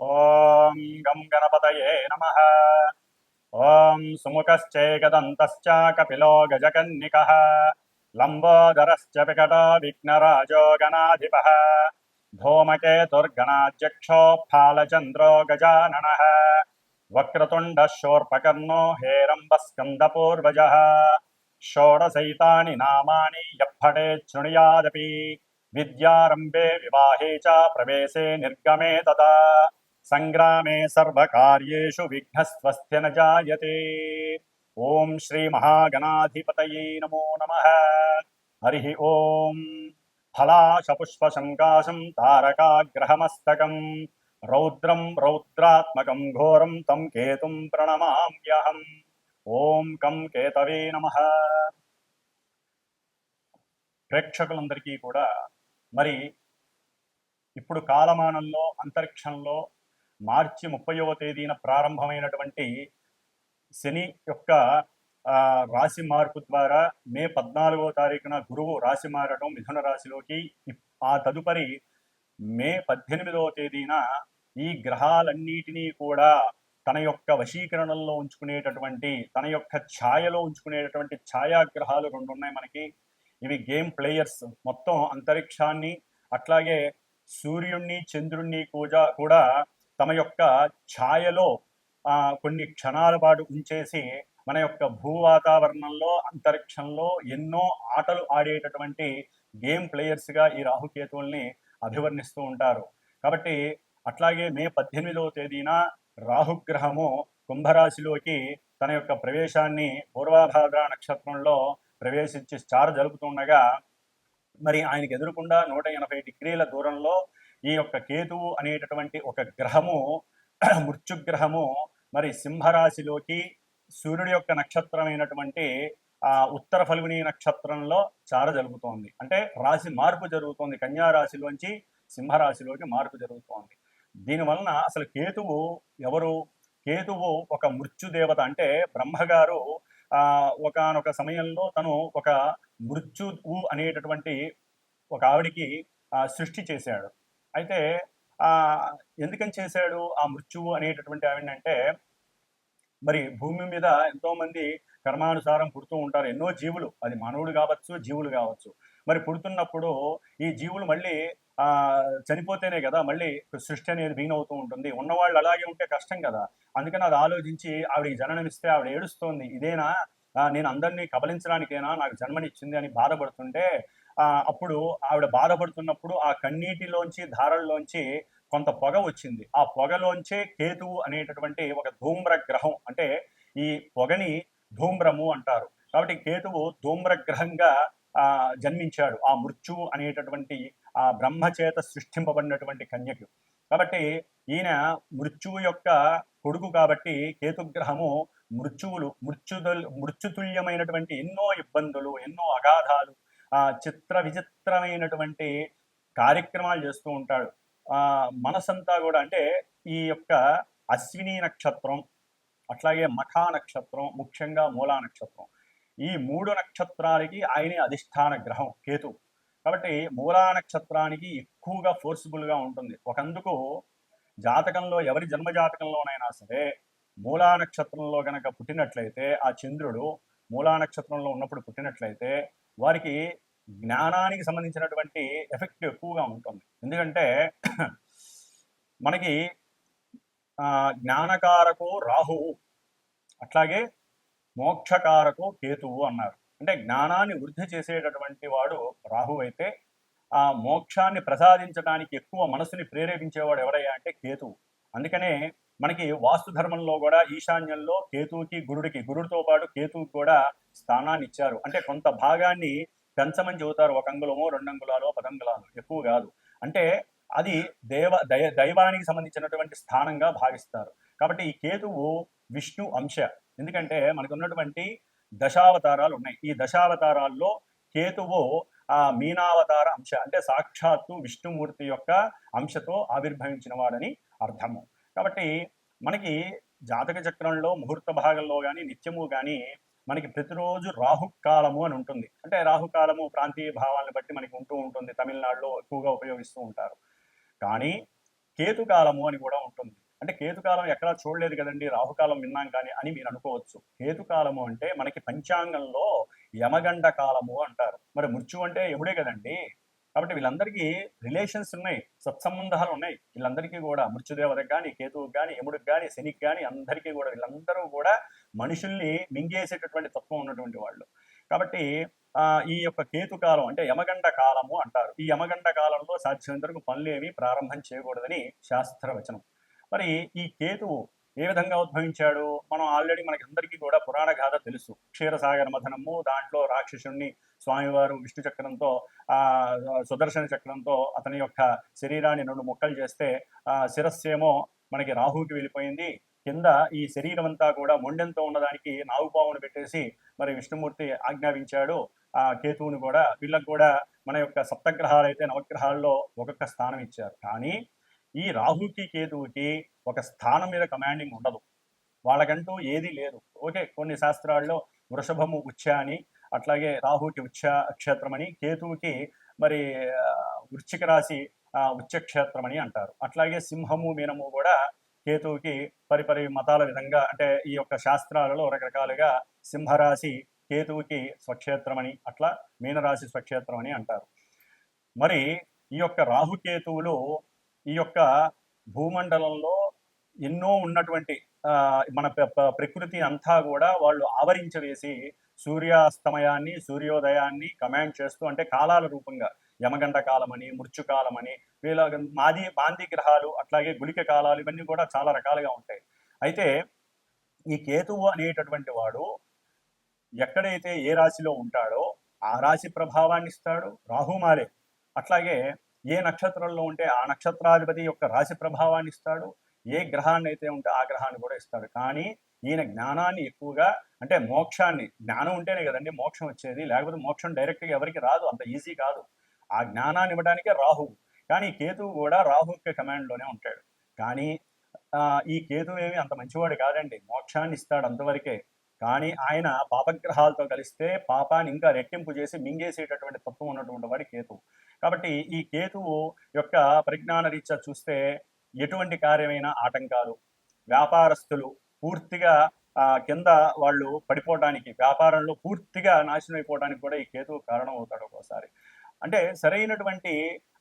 ॐ गं गणपतये नमः। ॐ सुमुखश्चैकदन्तश्च कपिलो गजकन्निकः। लम्बोदरश्च विकटो विघ्नराजो गणाधिपः। धूमकेतुर्गणाध्यक्षो फालचन्द्रो गजाननः। वक्रतुण्डः शोर्पकर्णो हेरम्बस्कन्दपूर्वजः। षोडशैतानि नामानि शृणुयादपि विद्यारम्भे विवाहे च प्रवेशे निर्गमे तदा। సంగ్రామే సర్వకార్యేషు విఘ్నస్వస్తి జాయతే. ఓం శ్రీ మహాగణాధిపతయే నమో నమ. హరి ఓం. ఫలాశపుష్పశంకాశం తారకాగ్రహమస్తకం. రౌద్రం రౌద్రాత్మకం ఘోరం తం కేతు ప్రణమామ్యహం. ఓం కం కేతవే నమ. ప్రేక్షకులందరికీ కూడా మరి ఇప్పుడు కాలమానంలో అంతరిక్షంలో మార్చి ముప్పైవ తేదీన ప్రారంభమైనటువంటి శని యొక్క రాశి మార్పు ద్వారా మే పద్నాలుగో తారీఖున గురువు రాశి మారడం మిథున రాశిలోకి ఆ తదుపరి మే పద్దెనిమిదవ తేదీన ఈ గ్రహాలన్నిటినీ కూడా తన యొక్క వశీకరణల్లో ఉంచుకునేటటువంటి తన యొక్క ఛాయలో ఉంచుకునేటటువంటి ఛాయాగ్రహాలు రెండు ఉన్నాయి మనకి. ఇవి గేమ్ ప్లేయర్స్. మొత్తం అంతరిక్షాన్ని అట్లాగే సూర్యుణ్ణి చంద్రుణ్ణి కూడా కూడా తమ యొక్క ఛాయలో ఆ, కొన్ని క్షణాల పాటు ఉంచేసి మన యొక్క భూ వాతావరణంలో అంతరిక్షంలో ఎన్నో ఆటలు ఆడేటటువంటి గేమ్ ప్లేయర్స్గా ఈ రాహుకేతువుల్ని అభివర్ణిస్తూ ఉంటారు. కాబట్టి అట్లాగే మే పద్దెనిమిదవ తేదీన రాహుగ్రహము కుంభరాశిలోకి తన యొక్క ప్రవేశాన్ని పూర్వాభాద్ర నక్షత్రంలో ప్రవేశించి స్టార్ జరుపుతుండగా మరి ఆయనకి ఎదురుకుండా నూట ఎనభై డిగ్రీల దూరంలో ఈ యొక్క కేతువు అనేటటువంటి ఒక గ్రహము మృత్యుగ్రహము మరి సింహరాశిలోకి సూర్యుడి యొక్క నక్షత్రమైనటువంటి ఆ ఉత్తర ఫల్గుని నక్షత్రంలో చార జరుగుతోంది. అంటే రాశి మార్పు జరుగుతోంది. కన్యా రాశిలోంచి సింహరాశిలోకి మార్పు జరుగుతోంది. దీనివలన అసలు కేతువు ఎవరు? కేతువు ఒక మృత్యుదేవత అంటే బ్రహ్మగారు ఆ ఒకనొక సమయంలో తను ఒక మృత్యువు అనేటటువంటి ఒక ఆవిడికి సృష్టి చేశాడు. అయితే ఆ ఎందుకని చేశాడు? ఆ మృత్యువు అనేటటువంటి ఆవిడంటే మరి భూమి మీద ఎంతో మంది కర్మానుసారం పుడుతూ ఉంటారు. ఎన్నో జీవులు. అది మానవుడు కావచ్చు జీవులు కావచ్చు. మరి పుడుతున్నప్పుడు ఈ జీవులు మళ్ళీ ఆ చనిపోతేనే కదా మళ్ళీ సృష్టి అనేది బీన్ అవుతూ ఉంటుంది. ఉన్నవాళ్ళు అలాగే ఉంటే కష్టం కదా. అందుకని అది ఆలోచించి ఆవిడకి జననమిస్తే ఆవిడ ఏడుస్తోంది. ఇదేనా? నేను అందరినీ కబలించడానికేనా? నాకు జన్మనిచ్చింది అని బాధపడుతుంటే అప్పుడు ఆవిడ బాధపడుతున్నప్పుడు ఆ కన్నీటిలోంచి ధారల్లోంచి కొంత పొగ వచ్చింది. ఆ పొగలోంచే కేతువు అనేటటువంటి ఒక ధూమ్ర గ్రహం అంటే ఈ పొగని ధూమ్రము అంటారు. కాబట్టి కేతువు ధూమ్ర గ్రహంగా ఆ, జన్మించాడు. ఆ మృత్యువు అనేటటువంటి ఆ బ్రహ్మచేత సృష్టింపబడినటువంటి కన్యకు. కాబట్టి ఈయన మృత్యువు యొక్క కొడుకు కాబట్టి కేతుగ్రహము మృత్యువులు మృత్యుదల్ మృత్యుతుల్యమైనటువంటి ఎన్నో ఇబ్బందులు ఎన్నో అగాధాలు చిత్ర విచిత్రమైనటువంటి కార్యక్రమాలు చేస్తూ ఉంటాడు. ఆ మనసంతా కూడా అంటే ఈ యొక్క అశ్విని నక్షత్రం అట్లాగే మఖా నక్షత్రం ముఖ్యంగా మూలా నక్షత్రం. ఈ మూడు నక్షత్రాలకి ఆయనే అధిష్టాన గ్రహం కేతు. కాబట్టి మూలా నక్షత్రానికి ఎక్కువగా ఫోర్సిబుల్గా ఉంటుంది. ఒకందుకు జాతకంలో ఎవరి జన్మ జాతకంలోనైనా సరే మూలా నక్షత్రంలో గనక పుట్టినట్లయితే ఆ చంద్రుడు మూలా నక్షత్రంలో ఉన్నప్పుడు పుట్టినట్లయితే వారికి జ్ఞానానికి సంబంధించినటువంటి ఎఫెక్ట్ ఎక్కువగా ఉంటుంది. ఎందుకంటే మనకి ఆ, జ్ఞానకారకు రాహువు అట్లాగే మోక్షకారకు కేతువు అన్నారు. అంటే జ్ఞానాన్ని వృద్ధి చేసేటటువంటి వాడు రాహు అయితే ఆ మోక్షాన్ని ప్రసాదించడానికి ఎక్కువ మనసుని ప్రేరేపించేవాడు ఎవరయ్యా అంటే కేతువు. అందుకనే మనకి వాస్తు ధర్మంలో కూడా ఈశాన్యంలో కేతువుకి గురుడికి గురుడితో పాటు కేతువుకి కూడా స్థానాన్ని ఇచ్చారు. అంటే కొంత భాగాన్ని పెంచమని చెబుతారు. ఒక అంగుళమో రెండు అంగుళాలో పదంగుళాలు ఎక్కువ కాదు. అంటే అది దేవ దయ దైవానికి సంబంధించినటువంటి స్థానంగా భావిస్తారు. కాబట్టి ఈ కేతువు విష్ణు అంశ. ఎందుకంటే మనకు ఉన్నటువంటి దశావతారాలు ఉన్నాయి. ఈ దశావతారాల్లో కేతువు ఆ మీనావతార అంశ అంటే సాక్షాత్తు విష్ణుమూర్తి యొక్క అంశతో ఆవిర్భవించిన వాడని అర్థము. కాబట్టి మనకి జాతక చక్రంలో ముహూర్త భాగంలో కానీ నిత్యము కానీ మనకి ప్రతిరోజు రాహుకాలము అని ఉంటుంది. అంటే రాహుకాలము ప్రాంతీయ భావాలను బట్టి మనకి ఉంటూ ఉంటుంది. తమిళనాడులో ఎక్కువగా ఉపయోగిస్తూ ఉంటారు. కానీ కేతుకాలము అని కూడా ఉంటుంది. అంటే కేతుకాలం ఎక్కడా చూడలేదు కదండి. రాహుకాలం విన్నాం కానీ అని మీరు అనుకోవచ్చు. కేతుకాలము అంటే మనకి పంచాంగంలో యమగండ కాలము అంటారు. మరి మృత్యు అంటే యముడే కదండి. కాబట్టి వీళ్ళందరికీ రిలేషన్స్ ఉన్నాయి. సత్సంబంధాలు ఉన్నాయి. వీళ్ళందరికీ కూడా మృత్యుదేవతకు కానీ కేతువుకి కానీ యముడికి కానీ శనికి కానీ అందరికీ కూడా వీళ్ళందరూ కూడా మనుషుల్ని మింగేసేటటువంటి తత్వం ఉన్నటువంటి వాళ్ళు. కాబట్టి ఈ యొక్క కేతు కాలం అంటే యమగండ కాలము అంటారు. ఈ యమగండ కాలంలో సాధ్యమైనంత వరకు పనులు ఏమీ ప్రారంభం చేయకూడదని శాస్త్రవచనం. మరి ఈ కేతువు ఏ విధంగా ఉద్భవించాడు? మనం ఆల్రెడీ మనకి అందరికీ కూడా పురాణ గాథ తెలుసు. క్షీరసాగర మథనము దాంట్లో రాక్షసుణ్ణి స్వామివారు విష్ణు చక్రంతో ఆ సుదర్శన చక్రంతో అతని యొక్క శరీరాన్ని రెండు ముక్కలు చేస్తే ఆ శిరస్సేమో మనకి రాహుకి వెళ్ళిపోయింది. కింద ఈ శరీరం అంతా కూడా మొండెంతో ఉన్నదానికి నాగుపావును పెట్టేసి మరి విష్ణుమూర్తి ఆజ్ఞాపించాడు. ఆ కేతువుని కూడా వీళ్ళకు కూడా మన యొక్క సప్తగ్రహాలు అయితే నవగ్రహాల్లో ఒక్కొక్క స్థానం ఇచ్చారు. కానీ ఈ రాహుకి కేతువుకి ఒక స్థానం మీద కమాండింగ్ ఉండదు. వాళ్ళకంటూ ఏది లేదు. ఓకే కొన్ని శాస్త్రాల్లో వృషభము ఉచ్చ అని అట్లాగే రాహుకి ఉచ్చ క్షేత్రం అని కేతువుకి మరి వృశ్చిక రాశి ఆ, ఉచ్చ క్షేత్రం అని అంటారు. అట్లాగే సింహము మీనము కూడా కేతువుకి పరిపరి మతాల విధంగా అంటే ఈ యొక్క శాస్త్రాలలో రకరకాలుగా సింహరాశి కేతువుకి స్వక్షేత్రం అని అట్లా మీనరాశి స్వక్షేత్రం అని అంటారు. మరి ఈ యొక్క రాహుకేతువులు ఈ యొక్క భూమండలంలో ఎన్నో ఉన్నటువంటి మన ప్ర- ప్రకృతి అంతా కూడా వాళ్ళు ఆవరించవేసి సూర్యాస్తమయాన్ని సూర్యోదయాన్ని కమాండ్ చేస్తూ అంటే కాలాల రూపంగా యమగండ కాలమని మృత్యుకాలమని వీళ్ళ మాది మాంది గ్రహాలు అట్లాగే గుళిక కాలాలు ఇవన్నీ కూడా చాలా రకాలుగా ఉంటాయి. అయితే ఈ కేతువు అనేటటువంటి వాడు ఎక్కడైతే ఏ రాశిలో ఉంటాడో ఆ రాశి ప్రభావాన్ని ఇస్తాడు రాహుమాలే అట్లాగే ఏ నక్షత్రంలో ఉంటే ఆ నక్షత్రాధిపతి యొక్క రాశి ప్రభావాన్ని ఇస్తాడు ఏ గ్రహాన్ని అయితే ఉంటే ఆ గ్రహాన్ని కూడా ఇస్తాడు. కానీ ఈయన జ్ఞానాన్ని ఎక్కువగా అంటే మోక్షాన్ని జ్ఞానం ఉంటేనే కదండి మోక్షం వచ్చేది లేకపోతే మోక్షం డైరెక్ట్గా ఎవరికి రాదు అంత ఈజీ కాదు. ఆ జ్ఞానాన్ని ఇవ్వడానికే రాహువు. కానీ కేతువు కూడా రాహు యొక్క కమాండ్లోనే ఉంటాడు. కానీ ఈ కేతువు ఏమి అంత మంచివాడు కాదండి. మోక్షాన్ని ఇస్తాడు అంతవరకే. కానీ ఆయన పాపగ్రహాలతో కలిస్తే పాపాన్ని ఇంకా రెట్టింపు చేసి మింగేసేటటువంటి తత్వం ఉన్నటువంటి వాడి కేతువు. కాబట్టి ఈ కేతువు యొక్క పరిజ్ఞాన రీత్యా చూస్తే ఎటువంటి కార్యమైన ఆటంకాలు వ్యాపారస్తులు పూర్తిగా ఆ, కింద వాళ్ళు పడిపోవడానికి వ్యాపారంలో పూర్తిగా నాశనం అయిపోవడానికి కూడా ఈ కేతువు కారణం అవుతాడు ఒక్కోసారి. అంటే సరైనటువంటి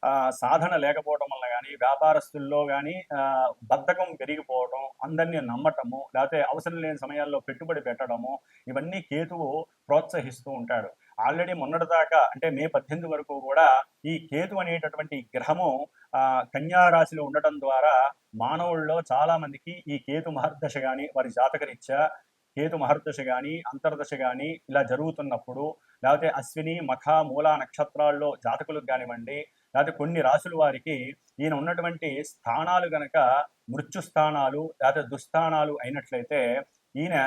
ఆ, సాధన లేకపోవడం వల్ల కానీ వ్యాపారస్తుల్లో కానీ బద్ధకం పెరిగిపోవడం అందరినీ నమ్మటము లేకపోతే అవసరం లేని సమయాల్లో పెట్టుబడి పెట్టడము ఇవన్నీ కేతువు ప్రోత్సహిస్తూ ఉంటాడు. ఆల్రెడీ మొన్నటిదాకా అంటే మే పద్దెనిమిది వరకు కూడా ఈ కేతు అనేటటువంటి గ్రహము ఆ, ఉండటం ద్వారా మానవుల్లో చాలా మందికి ఈ కేతు మహర్దశ కానీ వారి జాతకరీత్యా కేతు మహర్దశ కానీ అంతర్దశ కానీ ఇలా జరుగుతున్నప్పుడు లేకపోతే అశ్విని మఖ మూల నక్షత్రాల్లో జాతకులకు కానివ్వండి లేకపోతే కొన్ని రాసుల వారికి ఈయన ఉన్నటువంటి స్థానాలు గనక మృత్యు స్థానాలు లేకపోతే దుస్థానాలు అయినట్లయితే ఈయన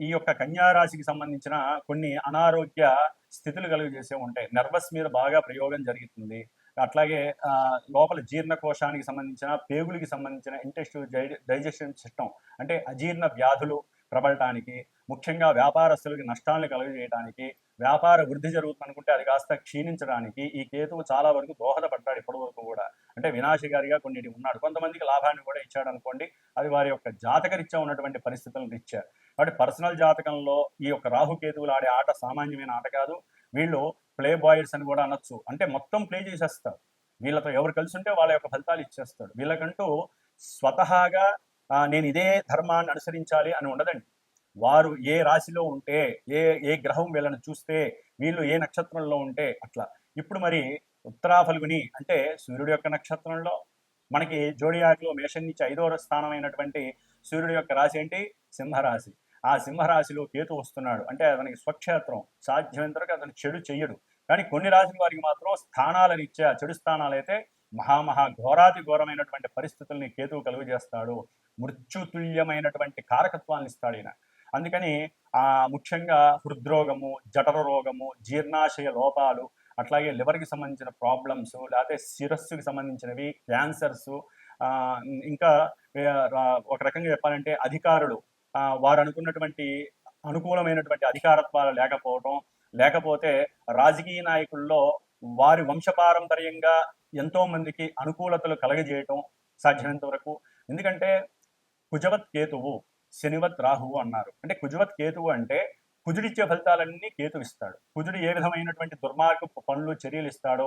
ఈ యొక్క కన్యారాశికి సంబంధించిన కొన్ని అనారోగ్య స్థితులు కలుగజేసే ఉంటాయి. నర్వస్ మీద బాగా ప్రయోగం జరుగుతుంది. అట్లాగే ఆ, లోపల జీర్ణకోశానికి సంబంధించిన పేగులకి సంబంధించిన ఇంటెస్టివ్ డైజెషన్ సిస్టమ్ అంటే అజీర్ణ వ్యాధులు ప్రబలటానికి ముఖ్యంగా వ్యాపారస్తులకి నష్టాలను కలుగజేయడానికి వ్యాపార వృద్ధి జరుగుతుందనుకుంటే అది కాస్త క్షీణించడానికి ఈ కేతువు చాలా వరకు దోహదపడ్డాడు ఇప్పటి వరకు కూడా. అంటే వినాశకారిగా కొన్నిటి ఉన్నాడు. కొంతమందికి లాభాన్ని కూడా ఇచ్చాడు అనుకోండి. అది వారి యొక్క జాతకరీత్యా ఉన్నటువంటి పరిస్థితులను ఇచ్చారు కాబట్టి పర్సనల్ జాతకంలో ఈ యొక్క రాహుకేతువులు ఆడే ఆట సామాన్యమైన ఆట కాదు. వీళ్ళు ప్లే బాయ్స్ అని కూడా అనొచ్చు. అంటే మొత్తం ప్లే చేసేస్తారు. వీళ్ళతో ఎవరు కలిసి ఉంటే వాళ్ళ యొక్క ఫలితాలు ఇచ్చేస్తాడు. వీళ్ళకంటూ స్వతహాగా నేను ఇదే ధర్మాన్ని అనుసరించాలి అని ఉండదండి. వారు ఏ రాశిలో ఉంటే ఏ ఏ గ్రహం వీళ్ళని చూస్తే వీళ్ళు ఏ నక్షత్రంలో ఉంటే అట్లా. ఇప్పుడు మరి ఉత్తరాఫల్గుని అంటే సూర్యుడి యొక్క నక్షత్రంలో మనకి జోడియాక్లో మేషం నుంచి ఐదో స్థానమైనటువంటి సూర్యుడి యొక్క రాశి ఏంటి? సింహరాశి. ఆ సింహరాశిలో కేతు వస్తున్నాడు. అంటే అతనికి స్వక్షేత్రం. సాధ్యమైనంతవరకు అతను చెడు చెయ్యడు. కానీ కొన్ని రాశుల వారికి మాత్రం స్థానాల రీత్యా చెడు స్థానాలు అయితే మహామహా ఘోరాతి ఘోరమైనటువంటి పరిస్థితుల్ని కేతువు కలుగజేస్తాడు. మృత్యుతుల్యమైనటువంటి కారకత్వాన్ని ఇస్తాడు ఈయన. అందుకని ఆ ముఖ్యంగా హృద్రోగము జఠర రోగము జీర్ణాశయ లోపాలు అట్లాగే లివర్కి సంబంధించిన ప్రాబ్లమ్స్ లేకపోతే శిరస్సుకి సంబంధించినవి క్యాన్సర్స్ ఇంకా ఒక రకంగా చెప్పాలంటే అధికారులు వారు అనుకున్నటువంటి అనుకూలమైనటువంటి అధికారత్వాలు లేకపోవడం లేకపోతే రాజకీయ నాయకుల్లో వారి వంశపారంపర్యంగా ఎంతో మందికి అనుకూలతలు కలగజేయటం సాధ్యమైనంత వరకు. ఎందుకంటే కుజవత్ కేతువు శనివత్ రాహువు అన్నారు. అంటే కుజవత్ కేతువు అంటే కుజుడిచ్చే ఫలితాలన్నీ కేతు ఇస్తాడు. కుజుడు ఏ విధమైనటువంటి దుర్మార్గపు పనులు చర్యలు ఇస్తాడో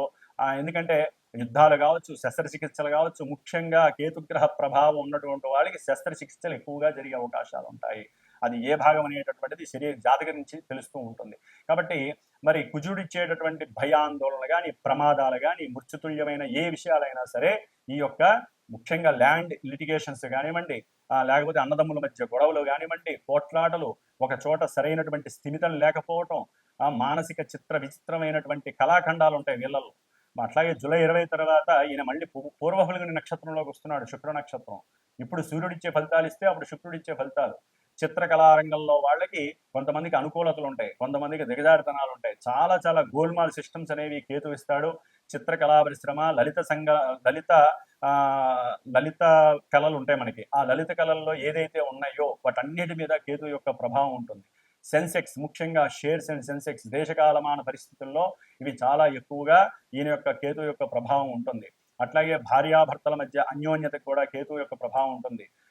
ఎందుకంటే యుద్ధాలు కావచ్చు శస్త్రచికిత్సలు కావచ్చు ముఖ్యంగా కేతుగ్రహ ప్రభావం ఉన్నటువంటి వాళ్ళకి శస్త్రచికిత్సలు ఎక్కువగా జరిగే అవకాశాలు ఉంటాయి. అది ఏ భాగం అనేటటువంటిది శరీర జాతక నుంచి తెలుస్తూ ఉంటుంది. కాబట్టి మరి కుజుడిచ్చేటటువంటి భయాందోళనలు కానీ ప్రమాదాలు కానీ మృత్యుతుల్యమైన ఏ విషయాలైనా సరే ఈ యొక్క ముఖ్యంగా ల్యాండ్ లిటిగేషన్స్ కానివ్వండి లేకపోతే అన్నదమ్ముల మధ్య గొడవలు కానివ్వండి పోట్లాటలు ఒక చోట సరైనటువంటి స్థిమితం లేకపోవటం ఆ మానసిక చిత్ర విచిత్రమైనటువంటి కళాఖండాలు ఉంటాయి వీళ్ళల్లో. అట్లాగే జూలై ఇరవై తర్వాత ఈయన మళ్ళీ పూ- నక్షత్రంలోకి వస్తున్నాడు శుక్ర నక్షత్రం. ఇప్పుడు సూర్యుడిచ్చే ఫలితాలు ఇస్తే అప్పుడు శుక్రుడిచ్చే ఫలితాలు. చిత్రకళా రంగంలో వాళ్ళకి కొంతమందికి అనుకూలతలు ఉంటాయి కొంతమందికి దిగజారితనాలు ఉంటాయి. చాలా చాలా గోల్మాల్ సిస్టమ్స్ అనేవి కేతు ఇస్తాడు చిత్రకళా పరిశ్రమ లలిత సంఘ లలిత ఆ లలిత కళలు ఉంటాయి మనకి. ఆ లలిత కళల్లో ఏదైతే ఉన్నాయో వాటన్నిటి మీద కేతు యొక్క ప్రభావం ఉంటుంది. సెన్సెక్స్ ముఖ్యంగా షేర్స్ అండ్ సెన్సెక్స్ దేశకాలమాన పరిస్థితుల్లో ఇవి చాలా ఎక్కువగా ఈయన యొక్క కేతు యొక్క ప్రభావం ఉంటుంది. అట్లాగే భార్యాభర్తల మధ్య అన్యోన్యత కూడా కేతు యొక్క ప్రభావం ఉంటుంది.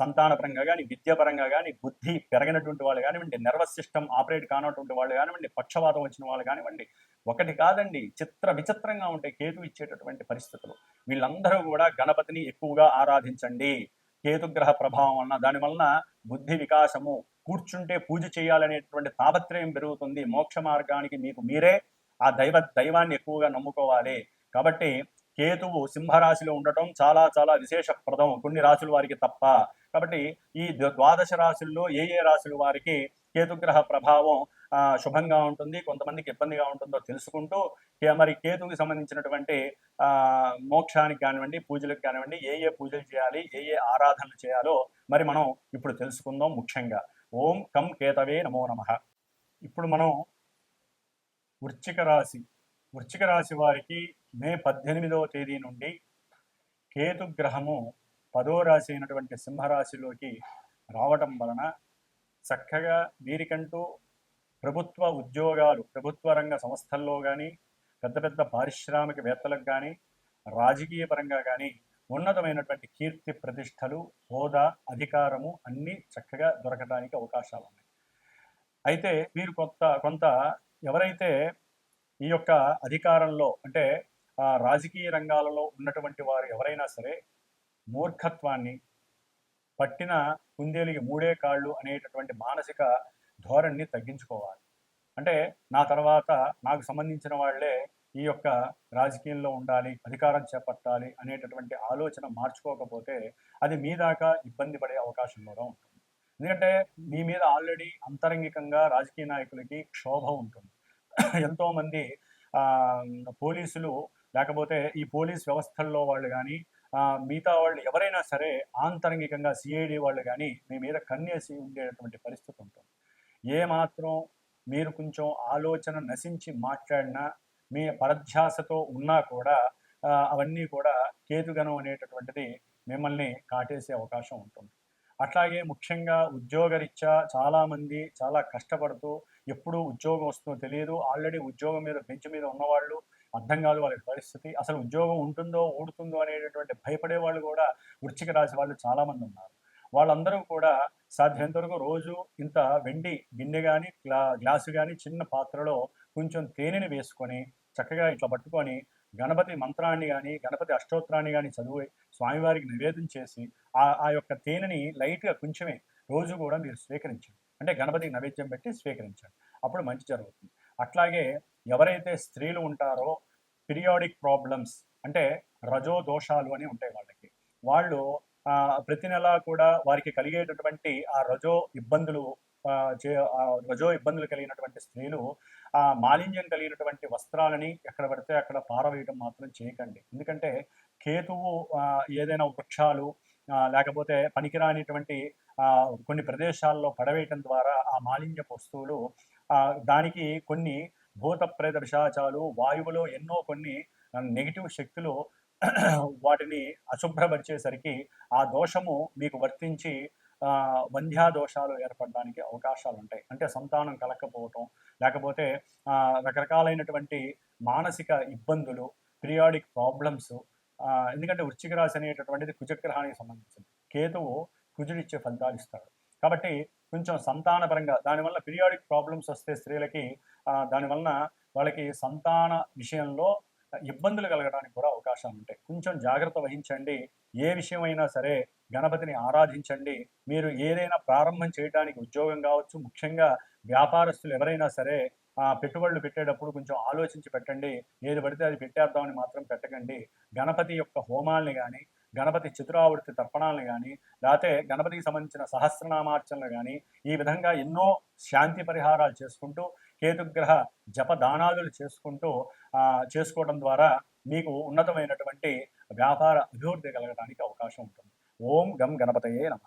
సంతానపరంగా కానీ విద్యాపరంగా కానీ బుద్ధి పెరగినటువంటి వాళ్ళు కానివ్వండి నర్వస్ సిస్టమ్ ఆపరేట్ కానటువంటి వాళ్ళు కానివ్వండి పక్షవాతం వచ్చిన వాళ్ళు కానివ్వండి ఒకటి కాదండి చిత్ర విచిత్రంగా ఉంటాయి కేతు ఇచ్చేటటువంటి పరిస్థితులు. వీళ్ళందరూ కూడా గణపతిని ఎక్కువగా ఆరాధించండి. కేతుగ్రహ ప్రభావం వలన దాని వలన బుద్ధి వికాసము కూర్చుంటే పూజ చేయాలనేటువంటి తాపత్రయం పెరుగుతుంది. మోక్ష మార్గానికి మీకు మీరే ఆ దైవ దైవాన్ని ఎక్కువగా నమ్ముకోవాలి. కాబట్టి కేతువు సింహరాశిలో ఉండటం చాలా చాలా విశేషప్రదం. కొన్ని రాశుల వారికి తప్ప కాబట్టి ఈ ద్వాదశ రాశుల్లో ఏ ఏ రాశుల వారికి కేతుగ్రహ ప్రభావం శుభంగా ఉంటుంది కొంతమందికి ఇబ్బందిగా ఉంటుందో తెలుసుకుంటూ మరి కేతుకి సంబంధించినటువంటి మోక్షానికి కానివ్వండి పూజలకు కానివ్వండి ఏ ఏ పూజలు చేయాలి ఏ ఏ ఆరాధనలు చేయాలో మరి మనం ఇప్పుడు తెలుసుకుందాం ముఖ్యంగా. ఓం కం కేతవే నమో నమః. ఇప్పుడు మనం వృశ్చిక రాశి వృశ్చిక రాశి వారికి మే పద్దెనిమిదవ తేదీ నుండి కేతు గ్రహము పదో రాశి అయినటువంటి సింహరాశిలోకి రావటం వలన చక్కగా వీరికంటూ ప్రభుత్వ ఉద్యోగాలు ప్రభుత్వ రంగ సంస్థల్లో కానీ పెద్ద పెద్ద పారిశ్రామికవేత్తలకు కానీ రాజకీయ పరంగా కానీ ఉన్నతమైనటువంటి కీర్తి ప్రతిష్టలు హోదా అధికారము అన్నీ చక్కగా దొరకడానికి అవకాశాలు ఉన్నాయి. అయితే వీరు కొంత కొంత ఎవరైతే ఈ యొక్క అధికారంలో అంటే రాజకీయ రంగాలలో ఉన్నటువంటి వారు ఎవరైనా సరే మూర్ఖత్వాన్ని పట్టిన కుందేలికి మూడే కాళ్ళు అనేటటువంటి మానసిక ధోరణిని తగ్గించుకోవాలి. అంటే నా తర్వాత నాకు సంబంధించిన వాళ్ళే ఈ యొక్క రాజకీయంలో ఉండాలి అధికారం చేపట్టాలి అనేటటువంటి ఆలోచన మార్చుకోకపోతే అది మీ దాకా ఇబ్బంది పడే అవకాశం కూడా ఉంటుంది. ఎందుకంటే మీ మీద ఆల్రెడీ అంతరంగికంగా రాజకీయ నాయకులకి క్షోభ ఉంటుంది. ఎంతోమంది పోలీసులు లేకపోతే ఈ పోలీస్ వ్యవస్థల్లో వాళ్ళు కానీ మిగతా వాళ్ళు ఎవరైనా సరే ఆంతరంగికంగా సిఐడి వాళ్ళు కానీ మీ మీద కన్నేసి ఉండేటటువంటి పరిస్థితి ఉంటుంది. ఏ మాత్రం మీరు కొంచెం ఆలోచన నశించి మాట్లాడినా మీ పరధ్యాసతో ఉన్నా కూడా అవన్నీ కూడా కేతుగణం అనేటటువంటిది మిమ్మల్ని కాటేసే అవకాశం ఉంటుంది. అట్లాగే ముఖ్యంగా ఉద్యోగరీత్యా చాలామంది చాలా కష్టపడుతూ ఎప్పుడు ఉద్యోగం వస్తుందో తెలియదు. ఆల్రెడీ ఉద్యోగం మీద బెంచ్ మీద ఉన్నవాళ్ళు అర్థం కాదు వాళ్ళ పరిస్థితి. అసలు ఉద్యోగం ఉంటుందో ఊడుతుందో అనేటటువంటి భయపడే వాళ్ళు కూడా వృచ్చిక రాశి వాళ్ళు చాలామంది ఉన్నారు. వాళ్ళందరూ కూడా సాధ్యమైనంత వరకు రోజు ఇంత వెండి గిన్నె కానీ గ్లా గ్లాసు కానీ చిన్న పాత్రలో కొంచెం తేనెని వేసుకొని చక్కగా ఇట్లా పట్టుకొని గణపతి మంత్రాన్ని కానీ గణపతి అష్టోత్తరాన్ని కానీ చదివి స్వామివారికి నివేదన చేసి ఆ ఆ యొక్క తేనెని లైట్గా కొంచెమే రోజు కూడా మీరు స్వీకరించండి. అంటే గణపతికి నైవేద్యం పెట్టి స్వీకరించండి. అప్పుడు మంచి జరుగుతుంది. అట్లాగే ఎవరైతే స్త్రీలు ఉంటారో పీరియాడిక్ ప్రాబ్లమ్స్ అంటే రజో దోషాలు అని ఉంటాయి వాళ్ళకి. వాళ్ళు ప్రతి నెల కూడా వారికి కలిగేటటువంటి ఆ రజో ఇబ్బందులు చే రజో ఇబ్బందులు కలిగినటువంటి స్త్రీలు ఆ మాలిన్యం కలిగినటువంటి వస్త్రాలని ఎక్కడ పడితే అక్కడ పారవేయడం మాత్రం చేయకండి. ఎందుకంటే కేతువు ఏదైనా వృక్షాలు లేకపోతే పనికిరానిటువంటి కొన్ని ప్రదేశాల్లో పడవేయటం ద్వారా ఆ మాలిన్యపు వస్తువులు దానికి కొన్ని భూత ప్రేత పిశాచాలు వాయువులో ఎన్నో కొన్ని నెగిటివ్ శక్తులు వాటిని అశుభ్రపరిచేసరికి ఆ దోషము మీకు వర్తించి వంధ్యా దోషాలు ఏర్పడడానికి అవకాశాలు ఉంటాయి అంటే సంతానం కలకపోవటం లేకపోతే రకరకాలైనటువంటి మానసిక ఇబ్బందులు పీరియాడిక్ ప్రాబ్లమ్స్ ఎందుకంటే వృశ్చిక రాశి అనేటటువంటిది కుజగ్రహానికి సంబంధించింది. కేతువు కుజుడిచ్చే ఫలితాలు ఇస్తాడు. కాబట్టి కొంచెం సంతానపరంగా దానివల్ల పీరియాడిక్ ప్రాబ్లమ్స్ వస్తే స్త్రీలకి దానివల్ల దానివలన వాళ్ళకి సంతాన విషయంలో ఇబ్బందులు కలగడానికి కూడా అవకాశాలు ఉంటాయి. కొంచెం జాగ్రత్త వహించండి. ఏ విషయమైనా సరే గణపతిని ఆరాధించండి. మీరు ఏదైనా ప్రారంభం చేయడానికి ఉద్యోగం కావచ్చు ముఖ్యంగా వ్యాపారస్తులు ఎవరైనా సరే పెట్టుబడులు పెట్టేటప్పుడు కొంచెం ఆలోచించి పెట్టండి. ఏది పడితే అది పెట్టేద్దామని మాత్రం పెట్టకండి. గణపతి యొక్క హోమాల్ని కానీ గణపతి చతురావృత్తి తర్పణాలను కానీ లేకపోతే గణపతికి సంబంధించిన సహస్రనామార్చనలు కానీ ఈ విధంగా ఎన్నో శాంతి పరిహారాలు చేసుకుంటూ కేతుగ్రహ జపదానాదులు చేసుకుంటూ చేసుకోవడం ద్వారా మీకు ఉన్నతమైనటువంటి వ్యాపార అభివృద్ధి కలగడానికి అవకాశం ఉంటుంది. ఓం గం గణపతయే నమ.